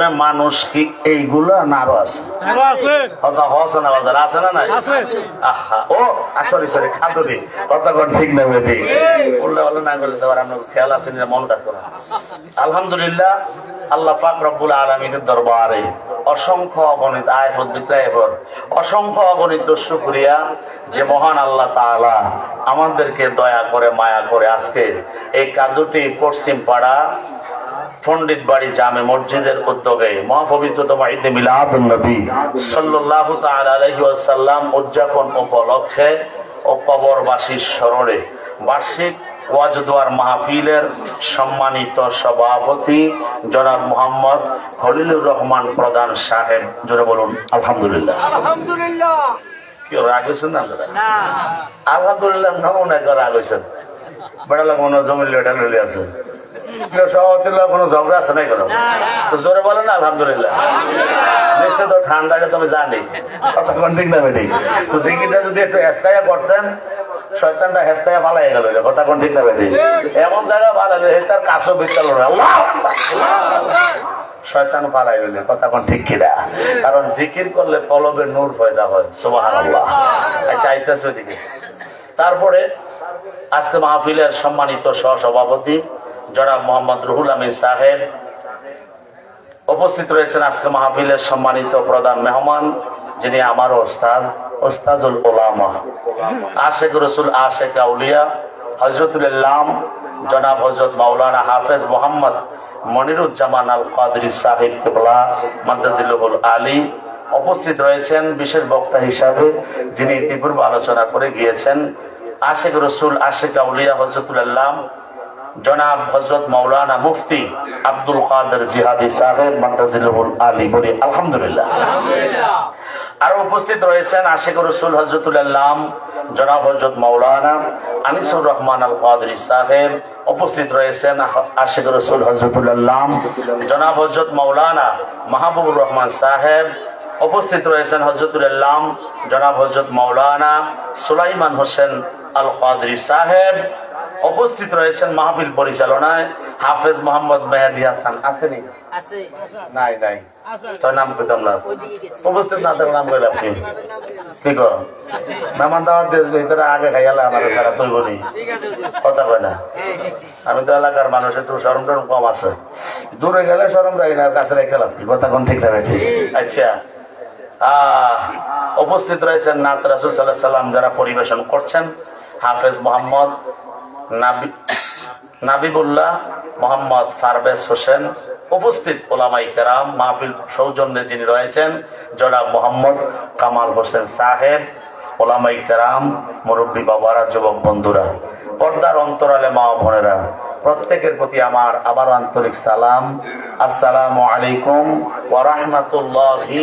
আপনি মানুষ কি এইগুলো না আরও আছে? কথা হস না বাজার আছে না নাই? আহা ও সরি সরি কথা কোন ঠিক না বেটি। উল্টা বলে না করলে তোমার আপনার খেয়াল আছে না মন রাখো না। আলহামদুলিল্লাহ আল্লাহ পাক রব্বুল আলমীর দরবারে অসংখ্য অগণিত আয় বিক্রয় অসংখ্য অগণিত শুক্রিয়া যে মহান আল্লাহ তাআলা আমাদেরকে দয়া করে মায়া করে আজকে এই কাজটি পশ্চিম পাড়া পণ্ডিত বাড়ি জামে মসজিদের উদ্যোগে মহাপবিত্রতম ঈদে মিলাদুন সাল্লাল্লাহু তাআলা আলাইহি ওয়াসাল্লাম উদযাপন উপলক্ষে ও কবরবাসীর স্মরণে বার্ষিক ওয়াজদুয়ার মাহফিলের সম্মানিত সভাপতি জনাব মোহাম্মদ হলিলুর রহমান প্রধান সাহেব। জোরে বলুন আলহামদুলিল্লাহ। আলহামদুলিল্লাহ। কি রাগ হয়েছেন না? আলহামদুলিল্লাহ নমুনা রাগ হয়েছেন বেড়া লাগে মনে হয় জমি লেটা লইলে আছে। কেউ কোনো ঝগড়া আছে নাই কোনো? তো জোরে বলেন না, আলহামদুলিল্লাহ। দেশে তো ঠান্ডাটা তো আমি জানি কতক্ষণ ঠিক না যদি একটু হেসকাইয়া করতেন, শয়তানটা পালাই গেল কতক্ষণ ঠিক না এমন জায়গা শয়তান ঠিক কারণ জিকির করলে কলবের নূর পয়দা হয় আল্লাহ আচ্ছা তারপরে আজকে মাহফিলের সম্মানিত সহসভাপতি জনাব মোহাম্মদ রুহুল আমিন সাহেব উপস্থিত রয়েছেন আজকে মাহফিলের সম্মানিত প্রধান মেহমান, যিনি আমার ওস্তাদ, ওস্তাজুল ওলামা আশেখ রসুল, আশেখ আউলিয়া হজরতুল্লাম জনাব হজরত মাওলানা হাফেজ মোহাম্মদ মনিরুজ্জামান আল কাদরি সাহেব কেবলা মাদ্দাজিল্লুল আলী উপস্থিত রয়েছেন বিশেষ বক্তা হিসাবে, যিনি ইতিপূর্ব আলোচনা করে গিয়েছেন। আশেখ রসুল, আশেখ আউলিয়া হজরতুল্লাম জনাব হজরত মৌলানা মুফতি আব্দুল কাদের জিহাদি সাহেব মাদ্দাজিলুল আলী বলি আলহামদুলিল্লাহ। আরও উপস্থিত রয়েছেন আশেখ রসুল হজরতুল্লাহ জনাব হজরত মৌলানা আনিসুর রহমান আল কাদরি সাহেব উপস্থিত রয়েছেন আশেখ রসুল হজরতুল্লাহ জনাব হজরত মৌলানা মাহবুবুর রহমান সাহেব উপস্থিত রয়েছেন হজরতুল্লাহ জনাব হজরত মৌলানা সুলাইমান হোসেন আল কাদরি সাহেব উপস্থিত রয়েছেন মাহফিল পরিচালনায় হাফেজ মোহাম্মদ মেহেদি হাসান। আসেনি নাই নাই। তোর নাম পেতাম না উপস্থিত না থাকলে নাম কইলে আপনি। কি কর? মেহমান দাওয়াত দিয়ে ভিতরে আগে খাইয়ালে আমার ঠিক আছে হুজুর। কথা কয় না? আমি তো এলাকার মানুষ একটু সরম টরম কম আছে। দূরে গেলে সরম রাখি না কাছে রেখে লাভ কি? কথা কোন ঠিক না ঠিক। আচ্ছা। আহ, উপস্থিত রয়েছেন নাত রাসুল সাল্লাহ সাল্লাম যারা পরিবেশন করছেন হাফেজ মোহাম্মদ নাবিবুল্লাহ মোহাম্মদ ফারবেজ হোসেন উপস্থিত ওলামাই কেরাম, মাহফিল সৌজন্যে যিনি রয়েছেন, জনাব মোহাম্মদ কামাল হোসেন সাহেব, ওলামাই কেরাম, মুরব্বী বাবারা, যুবক বন্ধুরা, পর্দার অন্তরালে মা ও বোনেরা, প্রত্যেকের প্রতি আমার আবার আন্তরিক সালাম। আসসালামু আলাইকুম ওয়া রাহমাতুল্লাহি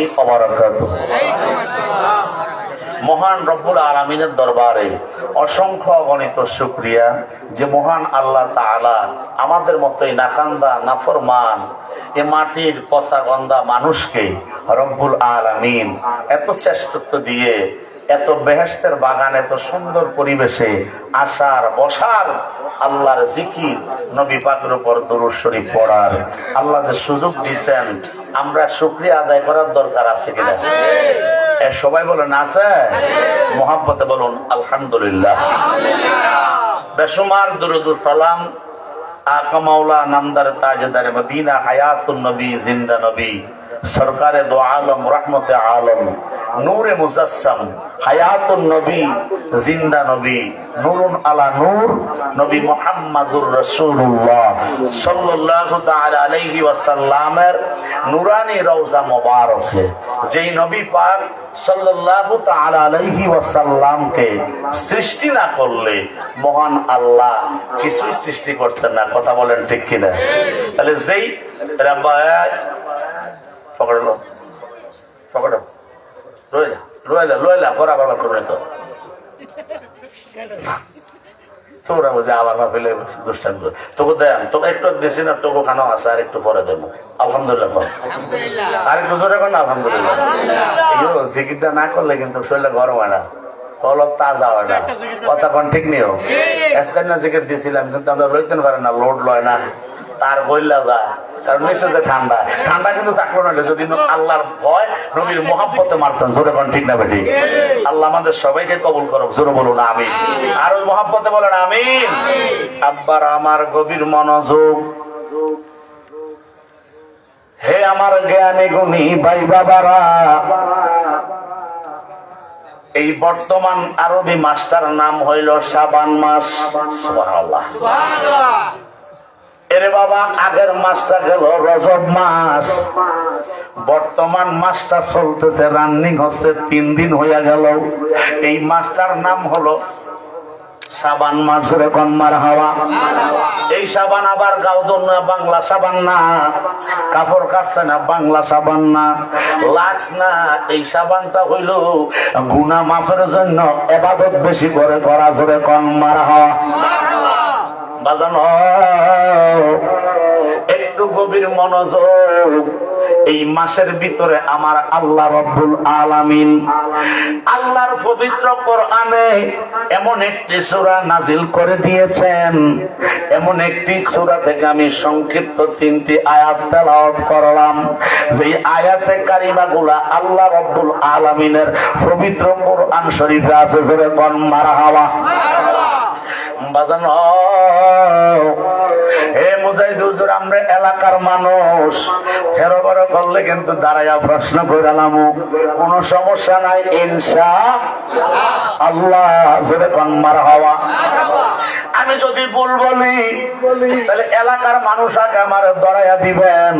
মহান রব্বুল আলমিনের দরবারে অসংখ্য অগণিত শুক্রিয়া যে মহান আল্লাহ তাআলা আমাদের মতোই নাকান্দা, নাফরমান, এ মাটির পচা গন্ধা মানুষকে রব্বুল আলামিন এত চেষ্টত্ব দিয়ে, এত বেহেস্তের বাগান, এত সুন্দর পরিবেশে আসার, বসার আল্লাহর জিকির নবী পাকের উপর দরুদ শরীফ পড়ার আল্লাহ যে সুযোগ দিচ্ছেন আমরা শুক্রিয়া আদায় করার দরকার আছে কিনা? সবাই বলেন, আছে? মোহাম্মতে বলুন, আলহামদুলিল্লাহ। বেসুমার দুরুদ সালাম আকামাউলা নামদার তাজদার মদিনা হায়াতুন নবী, জিন্দা নবী। সরকারে দো আলম, রহমতে আলম। নূরে মুজাসসাম, হায়াতুন নবী, জিন্দা নবী, নূরুন আলা নূর, নবী মুহাম্মাদুর রাসূলুল্লাহ সাল্লাল্লাহু তাআলা আলাইহি ওয়াসাল্লামের নুরানি রওজা মোবারকে। যেই নবী পাক সাল্লাল্লাহু তাআলা আলাইহি ওয়াসাল্লামকে সৃষ্টি না করলে মহান আল্লাহ কিছুই সৃষ্টি করতেন না। কথা বলেন ঠিক কিনা? তাহলে যেই রাব্বায় পকড়লো পকড়ো রইলা করবে তো বুঝে ভাবিলে দুষ্টান তোকে দেন তোকে একটু দিছি না তোকে খানো আছে? আর একটু পরে দেবো। আলহামদুলিল্লাহ কর। আর একটু জোরে কর না আলহামদুলিল্লাহ। এই জিকিরটা না করলে কিন্তু শরীরে গরম হয় না। কলব তাজা হয় না। কথা কোন ঠিক নিও এসকার না জিকির দিয়েছিলাম কিন্তু আমরা লইতে পারে না লোড লয় না। তার বইলা যায়। কারণ ঠান্ডা। ঠান্ডা কিন্তু থাকল না যদি আল্লাহর ভয় নবীর জোরে ঠিক না বেটি? আল্লাহ আমাদের সবাইকে কবুল জোরে বলুন আমি আর ওই বলেন আমি আব্বার আমার গভীর মনোযোগ। হে আমার জ্ঞানী গুণী ভাই বাবারা, এই বর্তমান আরবি মাসটার নাম হইল সাবান মাস। এরে বাবা আগের মাসটা গেল রজব মাস। বর্তমান মাসটা চলতেছে রানিং হচ্ছে, তিন দিন হইয়া গেল। এই মাসটার নাম হলো সাবান মাস রেকন মার হাওয়া। এই সাবান আবার গাউদন না, বাংলা সাবান না। কাপড় কাচ্ছে না, বাংলা সাবান না। লাক্স না, এই সাবানটা হইল গুনা মাফের জন্য এবাদত বেশি করে করা জোরে কন মার হাওয়া। বাজানো। একটু গভীর মনোযোগ। এই মাসের ভিতরে আমার আল্লাহ রব্বুল আলামিন আল্লাহর পবিত্র কোরআনে এমন একটি সূরা নাজিল করে দিয়েছেন। এমন একটি সূরা থেকে আমি সংক্ষিপ্ত তিনটি আয়াত তেলাওয়াত করলাম। যে আয়াতে কারিমাগুলা আল্লাহ রব্বুল আলামিনের পবিত্র কোরআন শরীফে আছে, জোরে কন মারা হাওয়া বাজানো। হে মুজাহিদ হুজুর, আমরা এলাকার মানুষ। ফেরো বড় করলে কিন্তু দাঁড়াইয়া প্রশ্ন করালাম কোন সমস্যা নাই ইনসা আল্লাহ জোরে হওয়া। আমি যদি ভুল বলি, তাহলে এলাকার মানুষ আগে আমার দড়াইয়া দিবেন।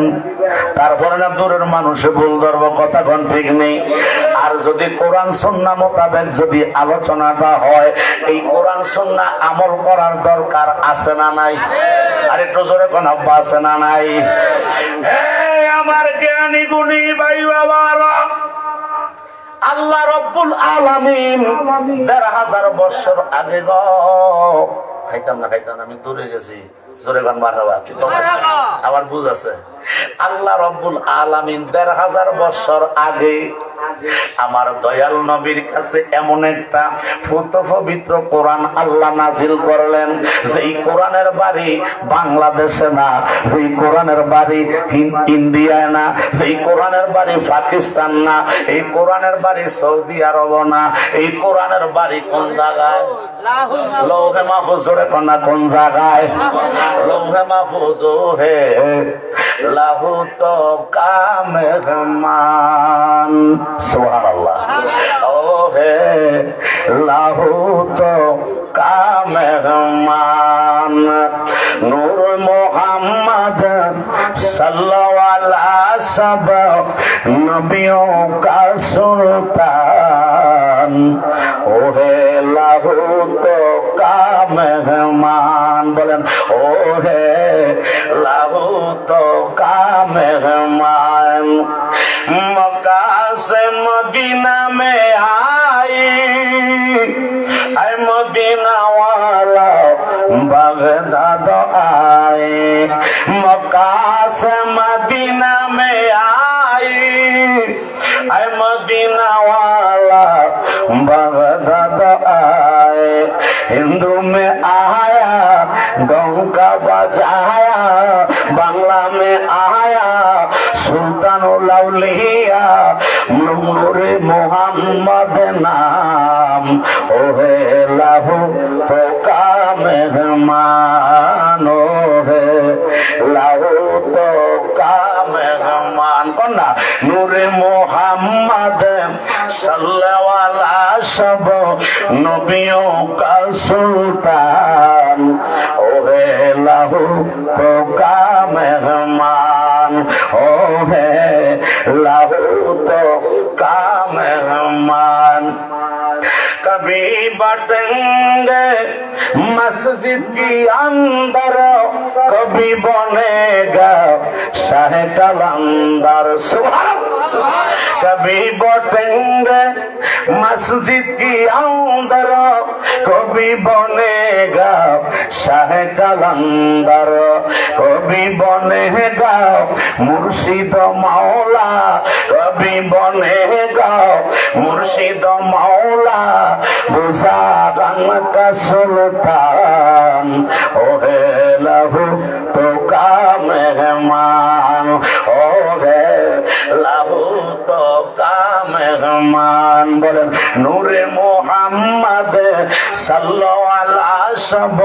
তারপরে না দূরের মানুষে ভুল ধরব, কথা কোন ঠিক নেই। আর যদি কোরআন সন্না মোতাবেক যদি আলোচনাটা হয়, এই কোরআন সন্না আমল করার দরকার আছে না নাই? আর একটু জোরে কোন আছে না নাই আমার জ্ঞানী গুণী ভাই বাবার, আল্লাহ রব্বুল আলামিন দেড় হাজার বছর আগে গাইতাম না, খাইতাম আমি দূরে গেছি। আমার বুঝ আছে। আল্লাহ রব্বুল আলামিন দেড় হাজার বছর আগে আমার দয়াল নবীর কাছে এমন একটা ফুত পবিত্র কোরআন আল্লাহ নাজিল করলেন যেই কোরআনের বাড়ি বাংলাদেশে না যেই কোরআনের বাড়ি ইন্ডিয়ায় না যেই কোরআনের বাড়ি পাকিস্তান না এই কোরআনের বাড়ি সৌদি আরব না এই কোরআনের বাড়ি কোন জায়গায়? লৌহে কোন জায়গায়? লৌহে মাহফুজ হে লাহু তো কামেহমান সুবহানাল্লাহ। হে লাহু তো কামেহমান নূর মোহাম্মদ সাল্লাল্লাহু আলা সব নবিয়ো কা সুলতান? ও হে মেহমান বলেন ও হে লাগু তো কা মেহমান মকা সে মদিনা মে আই আই মদিনা ওয়ালা বাগদাদ আই মকা সে মদিনা মে আই আই মদিনা বাগদাদ আই। হিন্দু মে আয়া ডঙ্কা বাজায়া, বাংলা মে আয়া সুলতান লাউলিয়া নূরে মোহাম্মদ নাম। ওহে লাহু তো কামের মা সব নবীও কা সুলতান। ওহে লাহু তো কা মেহমান, ওহে লাহু তো কা মেহমান। কবি বটেঙ্গে मस्जिद की अंदर कभी बनेगा शाह कलंदर सुबह कभी बटेंगे मस्जिद की अंदर कभी बनेगा शाह कलंदर कभी बनेगा मुर्शिद मौला कभी बनेगा मुर्शिद मौला दुजागन का सुल्तान খান ওহে লাহু তো কামেহমান ওহে লাহু তো কামেহমান বলেন, নূরে মোহাম্মদ সাল্লো আলা সব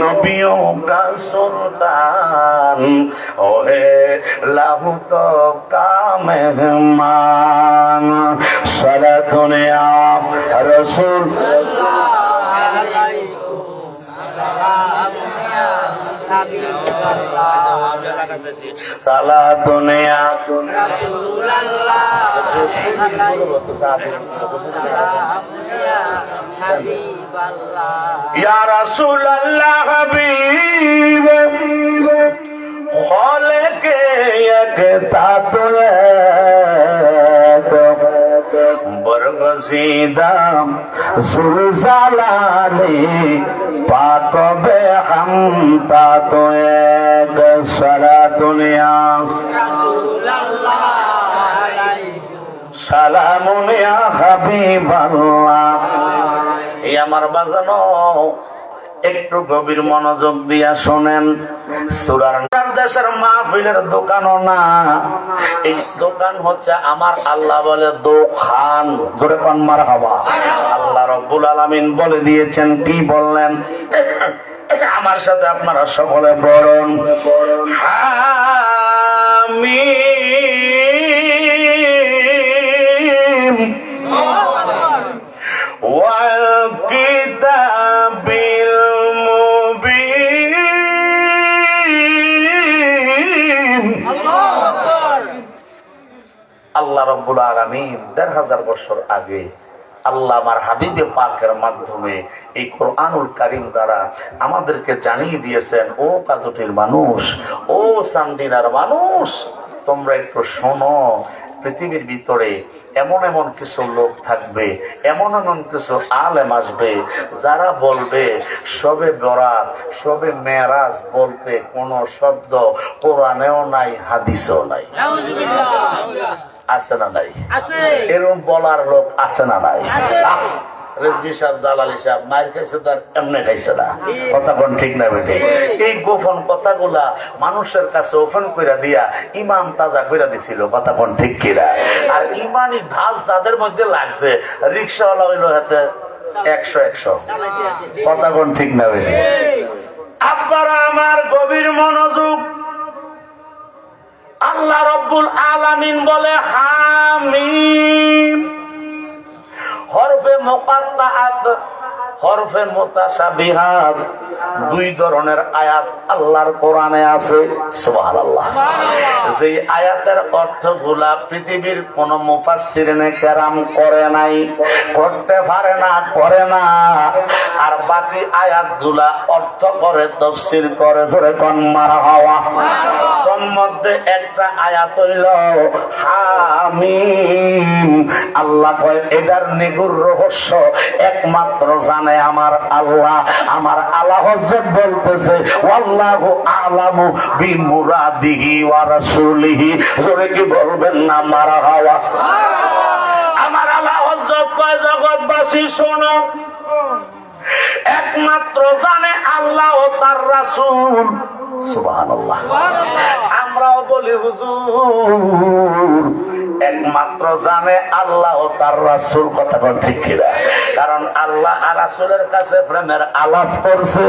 নবীও কা সুলতান। ওহে লাহু তো কামেহমান সদা দুনিয়া রসুল। সালা দুনিয়া ইয়া রাসূল আল্লাহ হাবিব খলকে এক তাতুলে বরগসিদাম সুরজালালে পাতবে হাম তাতো এক সারা দুনিয়া। সালামুনিয়া হাবিবাল্লাহ। এই আমার বাজানো একটু গভীর মনোযোগ দিয়া শোনেন, সুরার দেশের মাহফিলের দোকানও না। এই দোকান হচ্ছে আমার আল্লাহ বলে দোকান। জোরে পান মার হবা আল্লাহ রব্বুল আলামিন বলে দিয়েছেন, কি বললেন? আমার সাথে আপনারা সকলে বরণ হামিম রব্বুল আলমিন দেড় হাজার বছর আগে আল্লাহ আমার হাবিবে পাকের মাধ্যমে এই কোরআনুল কারিম দ্বারা আমাদেরকে জানিয়ে দিয়েছেন, ও কাদুটির মানুষ, ও সান্দিনার মানুষ, তোমরা একটু শোনো, পৃথিবীর ভিতরে এমন এমন কিছু লোক থাকবে, এমন এমন কিছু আলেম আসবে, যারা বলবে, সবে বরাত, সবে মেরাজ বলতে কোনো শব্দ কোরআনেও নাই, হাদিসেও নাই। আছে না নাই? এরকম বলার লোক আছে না নাই? আহ, সাহেব জালালি সাহেব মায়ের খাইছে তার এমনি খাইছে না। কথা কোন ঠিক না বেটে এই গোপন কথাগুলা মানুষের কাছে ওপেন করে দিয়া ইমান তাজা করে দিছিল কথা কোন ঠিক কিরা আর ইমানই ধাস যাদের মধ্যে লাগছে রিক্সাওয়ালা হইল হাতে একশো একশো। কথা কোন ঠিক না বেটে আপনারা আমার গভীর মনোযোগ আল্লাহ রব্বুল আলামিন বলে হামিম। হরফে মোকাত্তাআত হরফে মোতাসাবিহাত দুই ধরনের আয়াত আল্লাহর কোরআনে আছে সুবহানাল্লাহ। যে আয়াতের অর্থগুলা পৃথিবীর কোন মুফাসসিরিনে কেরাম করে নাই করতে পারে না করে না। আর বাকি আয়াতগুলা অর্থ করে তফসির করে জোরে কোন মারা হওয়া। তোর মধ্যে একটা আয়াত হইল হামিম। আল্লাহ কয় এটার নিগুর রহস্য একমাত্র জানে। আমার আল্লাহ আমার আল্লাহ হজরত বলতেছে আলামু বিমুরাদিহি ওয়া রাসূলিহি। জোরে কি বলবেন না মারা হাওয়া। আমার আল্লাহ হজরত কয় জগৎবাসী শোনো। একমাত্র জানে আল্লাহ ও তার রাসূল। সুবহানাল্লাহ। আমরাও বলি হুজুর একমাত্র জানে আল্লাহ ও তার রাসূল, কথা ঠিক কিনা? কারণ আল্লাহ আর রাসূলের কাছে প্রেমের আলাপ করছে,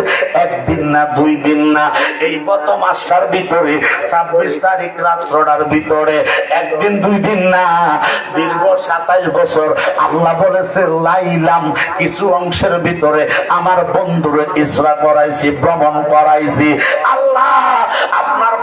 একদিন না, দুই দিন না। এই গত মাসটার ভিতরে, ছাব্বিশ তারিখ রাত্রটার ভিতরে, একদিন, দুই দিন না। দীর্ঘ সাতাইশ বছর আল্লাহ বলেছে, লাইলাম কিছু অংশের ভিতরে আমার বন্ধুরে ইসরা করাইছি, ভ্রমণ করাইছি। আল্লাহ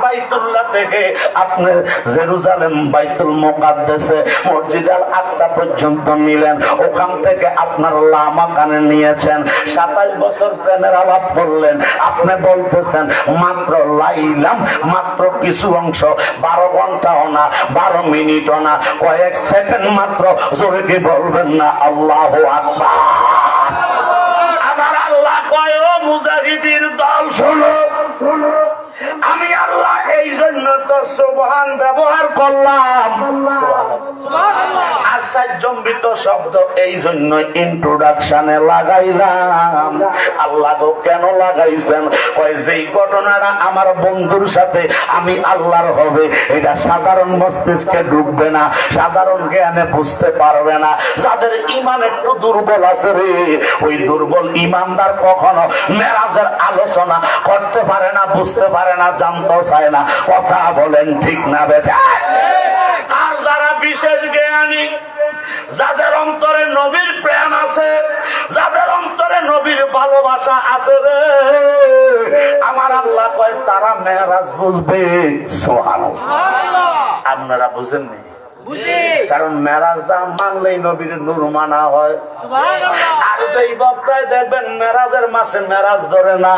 বাইতুল্লাহ থেকে আপনি জেরুজালেম, বাইতুল মোকাদ্দেসে, মসজিদ আল আকসা পর্যন্ত নিলেন। ওখান থেকে আপনার লামা কানে নিয়েছেন। সাতাইশ বছর প্রেমের আলাপ করলেন। আপনি বলতেছেন, মাত্র লাইলাম, মাত্র কিছু অংশ, বারো ঘন্টাও না, বারো মিনিটও না, কয়েক সেকেন্ড মাত্র, জোরে বলবেন না? আল্লাহ আকবার। আমার আল্লাহ কয় মুজাহিদির দল, শোনো। আমি আল্লাহ এই জন্য তো সুবহান ব্যবহার করলাম। আর সাজ্জম্বিত শব্দ এই জন্য ইন্ট্রোডাকশনে লাগাইলাম। আল্লাহ গো কেন লাগাইছেন? কয় যেই ঘটনাটা আমার বন্ধুর সাথে আমি আল্লাহর হবে এটা সাধারণ মস্তিষ্কে ঢুকবে না সাধারণ জ্ঞানে বুঝতে পারবে না। যাদের ইমান একটু দুর্বল আছে রে ওই দুর্বল ইমানদার কখনো মেরাজের আলোচনা করতে পারে না বুঝতে পারে না জানতে চায় না। কথা বলেন ঠিক না বেটা আর যারা বিশেষ জ্ঞানী যাদের অন্তরে নবীর প্রেম আছে যাদের অন্তরে নবীর ভালোবাসা আছে রে আমার আল্লাহ কয় তারা মেয়ারাজ বুঝবে সোহান আপনারা বুঝেননি? কারণ মেরাজটা মানলেই নবীর নূর মানা হয়। আর যেই বক্তায় দেখবেন মেরাজের মাসে মেরাজ ধরে না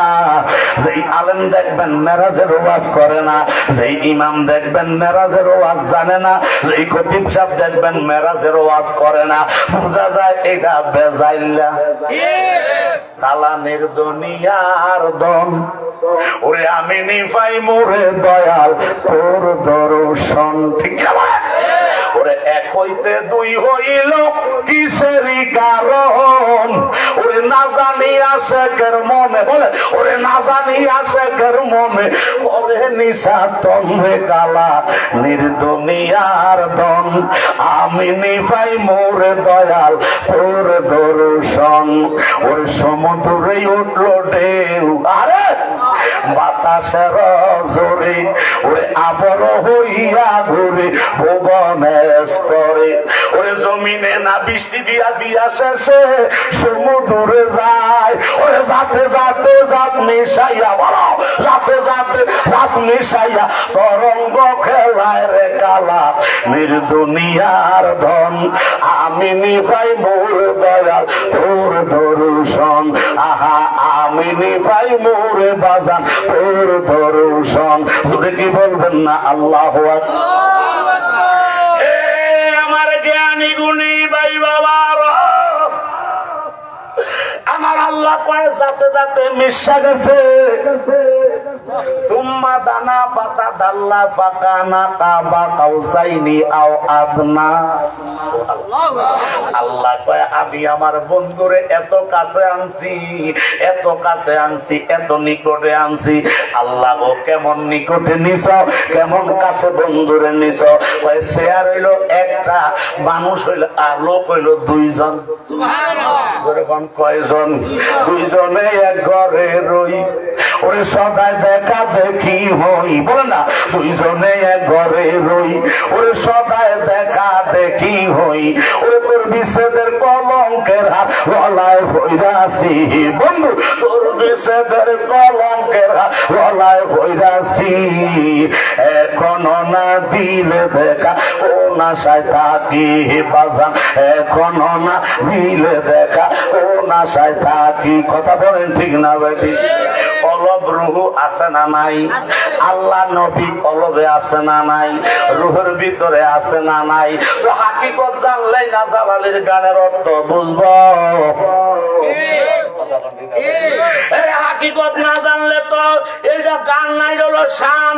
যেই আলেম দেখবেন মেরাজের ওয়াজ করে না যেই ইমাম দেখবেন মেরাজের ওয়াজ জানে না যেই খতিব সাহেব দেখবেন মেরাজের ওয়াজ করে না। বোঝা যায় এটা বেজাইল্লা। কালানের দুনিয়ার দন ওরে আমি নিফাই মোরে দয়াল তোর দর্শন ঠিক হইতে দুই হইল, কিসেরই কারণ? ওরে না জানি আশেকের মনে, বলে, ওরে না জানি আশেকের মনে ওরে নিশা তন্মে কালা নির্দুনিয়ার দন আমি নিভাই মোরে দয়াল তোর দর্শন। ওর সমুদ্রে উঠল ঢেউ। আরে! বাতাসের জোরে ওরে আবর হইয়া ঘুরে ভুবনে স্তরে। ওরে জমিনে না বৃষ্টি দিয়া দিয়া শেষে সমুদ্রে যায়। ওরে যাতে যাতে মিশাইয়া যাতে যাতে মিশাইয়া তরঙ্গ খেলায় রে কালা নির্দুনিয়ার ধন। আমি নিভাই মোর দয়াল, তোর দর্শন। আহা আমি নিভাই মোরে বাজান তোর দর্শন। যদি কি বলবেন না? আল্লাহ আমার জ্ঞানী গুণী ভাই বাবার আমার আল্লাহ কয়ে, যাতে যাতে মিশা গেছে। তুম্মা দানা পাতা দাল্লা ফাঁকানা কাবা কাউসাইনি আও আদনা আল্লাহ কয় আমি আমার বন্ধুরে এত কাছে আনছি এত কাছে আনছি এত নিকটে আনছি। আল্লাহ গো কেমন নিকটে নিছ কেমন কাছে বন্ধুরে নিছ? কয় শেয়ার হইল একটা মানুষ হইল আর লোক হইল দুইজন। কয়জন? দুইজনে এক ঘরে রই। ওরে সদাই দেখা দেখি হই? বলে না, দুইজনে এক ঘরে রই। ওরে সদাই দেখা দেখি হই। ওরে তোর বিচ্ছেদের কলঙ্কের হাত গলায় ভৈরাসি বন্ধু, তোর বিচ্ছেদের কলঙ্কের হাত গলায় ভৈরাসি এখনও না দিলে দেখা, ও নাশায় থাকি বাজান। এখনও না দিলে দেখা, ও নাশায় থাকি। কথা বলেন ঠিক না বেটি অলব রুহু না নাই? আল্লাহ নবী কলবে আছে না নাই? রুহের ভিতরে আছে না নাই? তো হাকিকত জানলেই না জালালির গানের অর্থ বুঝব। হাকিকত না জানলে তো এইটা গান নাই হলো শান।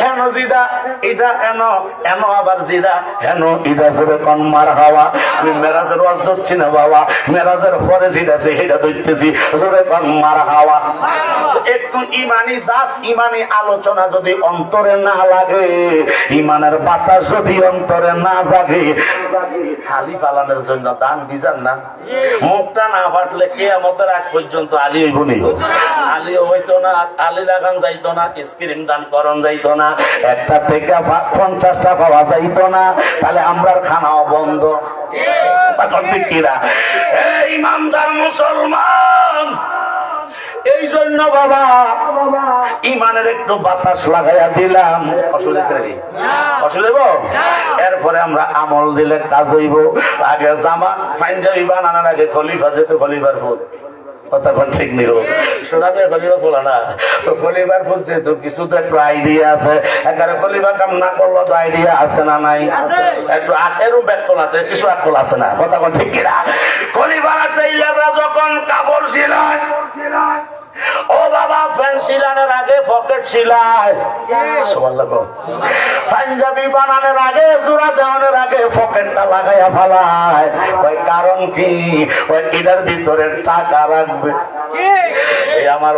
হেন জিদা ইদা এন এন আবার জিদা হেন ইদা জোরে কন মার হাওয়া। আমি মেরাজের ওয়াজ ধরছি না বাবা। মেরাজের পরে জিদা আছে হেটা ধরতেছি জোরে কন মার হাওয়া। একটু ইমানি দাস ইমানি আলোচনা যদি অন্তরে না লাগে ইমানের বাতাস যদি অন্তরে না জাগে খালি পালানোর জন্য দান বিজান না। মুখটা না ফাটলে কে আমাদের আগ পর্যন্ত আলী হইব নি হইতো না আলী লাগান যাইতো না স্ক্রিন দান যাইতো না একটা থেকে পা- পঞ্চাশটা পাওয়া যাইতো না তাহলে খানাও বন্ধ। তখন বিক্রিরা এই ইমানদার মুসলমান! এই জন্য বাবা। ইমানের একটু বাতাস লাগাইয়া দিলাম। অসুবিধা? অসুবিধা এরপরে আমরা আমল দিলে কাজ হইব। আগে জামা পাঞ্জাবি বানানোর আগে খলিফা যেত খলিফার ফুল। কথা ঠিক নিল। সোনামে খলিফা বলা না। তো খলিফার বলছে তো কিছু তো একটু আইডিয়া আছে এখানে খলিফা কাম না করল তো আইডিয়া আছে না নাই? একটু আখেরও ব্যাক করা কিছু আকল আছে না? কথা ঠিক কিনা। তাইলাররা যখন কাপড় ছিলেন ও বাবা আগে পকেট সিলাই বানানোর আগে, জোড়া দেওয়ানোর আগে পকেটটা লাগাইয়া ফালায়। ওই কারণ কি? ওই এটার ভিতরে টাকা রাখবে। আমার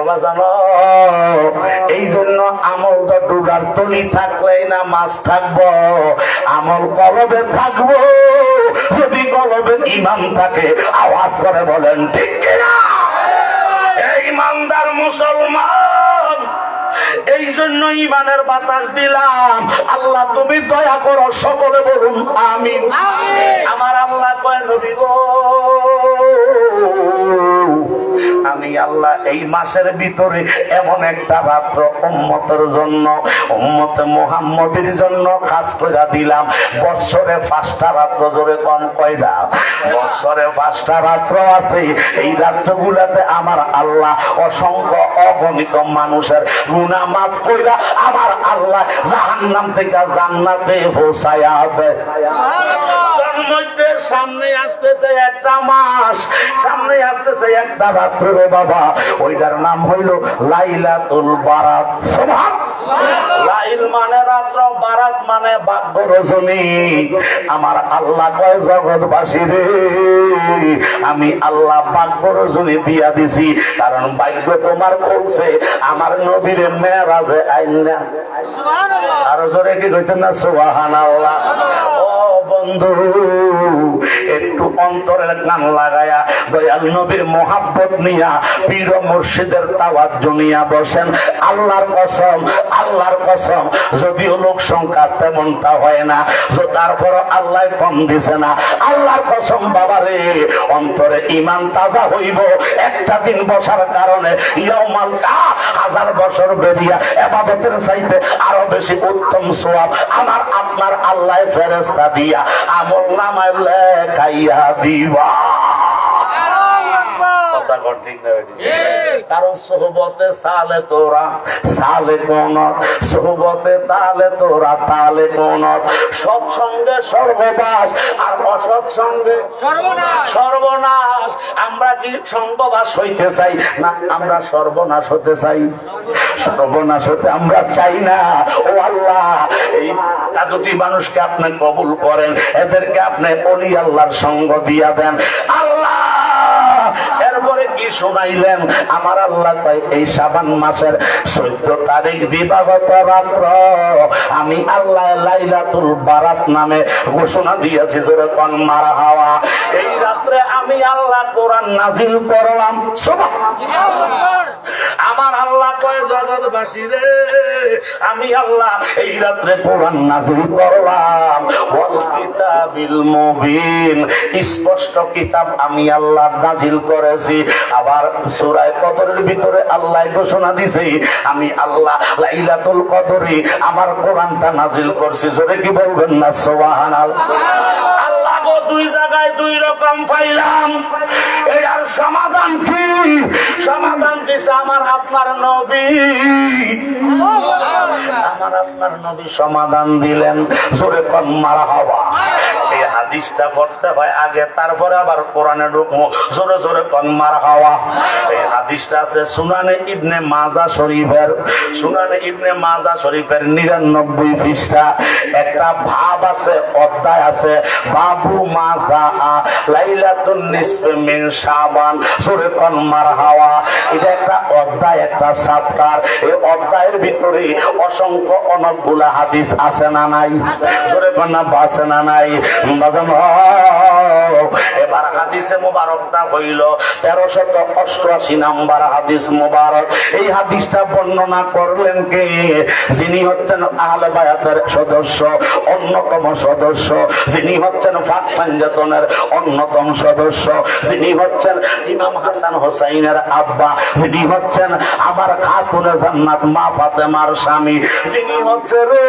এই জন্য আমল তো ডুগার তলি থাকলেই না মাছ থাকব, আমল কলবে থাকব। যদি কলবে ইমাম থাকে, আওয়াজ করে বলেন, ঠিক কিনা? ইমানদার মুসলমান। এই জন্য ইমানের বাতাস দিলাম। আল্লাহ তুমি দয়া করো সকলে বলুন আমি আমার আল্লাহ কয় নবী গো। আমি আল্লাহ এই মাসের ভিতরে এমন একটা রাত্র উম্মতের জন্য উম্মত মোহাম্মদের জন্য কাজ করে দিলাম। বৎসরে পাঁচটা রাত্র জোরে কম কয়টা বৎসরে পাঁচটা রাত্র আছে এই রাত্রগুলাতে আমার আল্লাহ অসংখ্য অগণিত মানুষের গুণা মাফ কইরা আমার আল্লাহ জাহান্নাম থেকে জান্নাতে হোসায়া মধ্যে সামনে আসতেছে একটা মাস সামনে আসতেছে একটা রাত্র রে বাবা। ওইটার নাম হইল লাইলাতুল বারাত। সুবহান। লাইল মানে রাত্র বারাত মানে ভাগ্য রজনী আমার আল্লাহ কয় জগৎবাসী রে আমি আল্লাহ ভাগ্য রজনী দিয়া দিছি। কারণ ভাগ্য তোমার খুলছে আমার নবীরে মেরাজে আইন না। আরও জোরে কি কইতেন না? সুবাহান আল্লাহ ও বন্ধু, একটু অন্তরের গান লাগায়া দয়াল নবীর মোহাব্বত নিয়া, পীর মুর্শিদের তাওয়াজ জমিয়া বসেন। আল্লাহর কসম আল্লাহর কসম, যদিও লোক সংখ্যা তেমনটা হয় না, যে তারপর আল্লাহ কম দিছে না। আল্লাহর কসম বাবারে, অন্তরে ইমান তাজা হইব, একটা দিন বসার কারণে ইয়াউমাল কা হাজার বছর বেরিয়া এবাদতের চাইতে আরও বেশি উত্তম সোয়াব আমার, আপনার আল্লাহ ফেরেস্তা দিয়া আমল নামায় লেখাইয়া দিবা। কথা কর ঠিক না কারণ সোহবতে সালে তোরা সালে কোন সোহবতে তালে তোরা তালে কোন সৎসঙ্গে সর্ববাস আর অসৎসঙ্গে সর্বনাশ। আমরা কি সঙ্গবাস হইতে চাই? না আমরা সর্বনাশ হতে চাই। সর্বনাশ হতে আমরা চাই না। ও আল্লাহ এই দুটি মানুষকে আপনি কবুল করেন। এদেরকে আপনি অলি আল্লাহর সঙ্গ দিয়া দেন। আল্লাহ কি শোনাইলেন? আমার আল্লাহ এই সাবান মাসের চোদ্দ তারিখ দিবাগত রাত্র আমি আল্লাহ লাইলাতুল বারাত নামে ঘোষণা দিয়েছি মারা হাওয়া। এই রাত্রে আমি আল্লাহ কোরআন নাজিল করলাম। আমার আল্লাহ কয়, জগৎবাসী রে, আমি আল্লাহ এই রাত্রে কোরআন নাজিল করলাম। কিতাবিল মুবিন। স্পষ্ট কিতাব আমি আল্লাহ নাজিল করেছি। আবার সূরায়ে কদরের ভিতরে আল্লাহ ঘোষণা দিছে আমি আল্লাহ লাইলাতুল কদরে আমার কোরআনটা নাজিল করছি। জোরে কি বলবেন না? সুবহানাল্লাহ। আল্লাহ গো দুই জায়গায় দুই রকম পাইলাম। এই আর সমাধান কি? সমাধান দিছে আমার আপনার নবী। আমার আপনার নবী সমাধান দিলেন। জোরে কন মারা হওয়া। এই হাদিসটা পড়তে হয় আগে, তারপরে আবার কোরআনে ঢুকবো। জোরে জোরে কন মারা হওয়া। এই হাদিসটা আছে সুনানে ইবনে মাজা শরীফের। সুনানে ইবনে মাজা শরীফের নিরানব্বই পৃষ্ঠা। একটা ভাব আছে, অধ্যায় আছে। লাইলাতুন নিসফে মিন শাবান। কন এটা একটা অধ্যায় একটা এই অধ্যায়ের ভিতরে অসংখ্য অনেকগুলা হাদিস আছে না নাই? জোরে কন্যা বাসে না নাই? বাজানো এবার হাদিসে মোবারকটা হইল তেরোশত অষ্টআশি নাম্বার হাদিস মোবারক। এই হাদিসটা বর্ণনা করলেন কে? যিনি হচ্ছেন আহলে বায়াতের সদস্য, অন্যতম সদস্য। যিনি হচ্ছেন ফাঁক পাঞ্জাতনের অন্যতম সদস্য। যিনি হচ্ছেন ইমাম হাসান হোসাইনের আব্বা। যিনি হচ্ছেন আমার খাতুনে জান্নাত মা ফাতেমার স্বামী। যিনি হচ্ছে রে